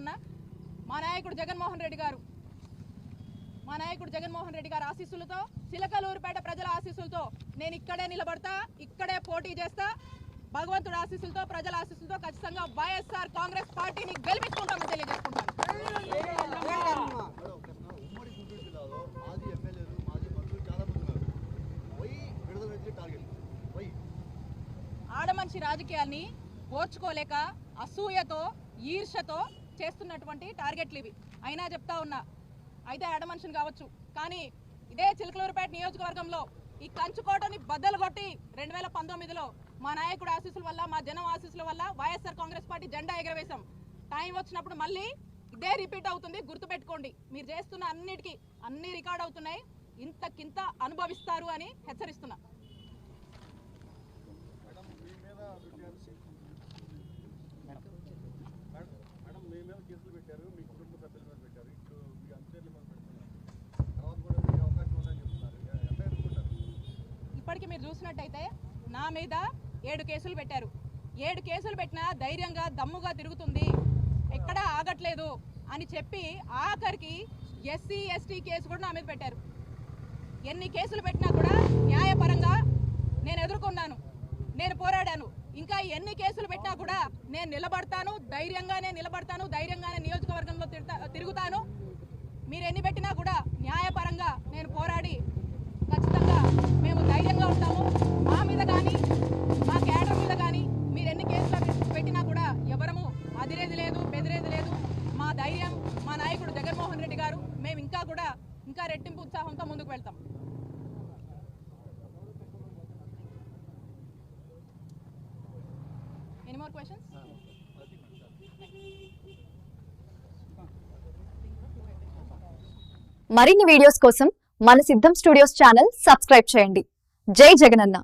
ఉన్నా మా నాయకుడు జగన్మోహన్ రెడ్డి గారు. మా నాయకుడు జగన్మోహన్ రెడ్డి గారి ఆశీస్సులతో చిలకలూరుపేట ప్రజల ఆశీస్సులతో నేను ఇక్కడే నిలబడతా ఇక్కడే పోటీ చేస్తా. భగవంతుడు ఆశీస్సులతో ప్రజల ఆశీస్సులతో ఖచ్చితంగా వైఎస్ఆర్ కాంగ్రెస్ పార్టీని గెలిపించుకుంటామని తెలియజేసుకుంటాను. ఆడమనిషి రాజకీయాన్ని ఓర్చుకోలేక అసూయతో ఈర్షతో చేస్తున్నటువంటి టార్గెట్లు ఇవి. అయినా చెప్తా ఉన్నా అయితే ఆడమనిషిని కావచ్చు. కానీ ఇదే చిలకలూరుపేట నియోజకవర్గంలో ఈ కంచుకోటని బద్దలు కొట్టి రెండు వేల పంతొమ్మిదిలో మా నాయకుడు ఆశీస్సుల వల్ల మా జనం ఆశీస్సుల వల్ల వైఎస్ఆర్ కాంగ్రెస్ పార్టీ జెండా ఎగరవేశాం. టైం వచ్చినప్పుడు మళ్ళీ ఇదే రిపీట్ అవుతుంది. గుర్తుపెట్టుకోండి మీరు చేస్తున్న అన్నిటికీ అన్ని రికార్డ్ అవుతున్నాయి. ఇంతకింత అనుభవిస్తారు అని హెచ్చరిస్తున్నా మేడం మీ మీద పెట్టారు మేడం మేడం మీ మీద కేసులు పెట్టారు మీ కుటుంబ సభ్యుల మీద పెట్టారు ఇప్పుడు మీ అంతేళ్ళ మీద పెడుతున్నారు తర్వాత కూడా మీకు అవకాశం ఉందని చెప్తున్నారు ఎంత ఎదుర్కొంటారు ఇప్పటికి మీరు చూసినట్టయితే నా మీద ఏడు కేసులు పెట్టారు. ఏడు కేసులు పెట్టినా ధైర్యంగా దమ్ముగా తిరుగుతుంది. ఎక్కడా ఆగట్లేదు అని చెప్పి ఆఖరికి ఎస్సీ ఎస్టీ కేసు కూడా నా మీద పెట్టారు. ఎన్ని కేసులు పెట్టినా కూడా న్యాయపరంగా నేను ఎదుర్కొన్నాను. నేను పోరాడాను. ఇంకా ఎన్ని కేసులు పెట్టినా కూడా నేను నిలబడతాను. ధైర్యంగానే నిలబడతాను. ధైర్యం మేము ఇంకా కూడా ఇంకా రెట్టింపు ఉత్సాహంతో ముందుకు వెళ్తాం. ఎనీ మోర్ క్వశ్చన్స్ మరిన్ని వీడియోస్ కోసం మన సిద్ధం స్టూడియోస్ ఛానల్ సబ్స్క్రైబ్ చేయండి. జై జగనన్న.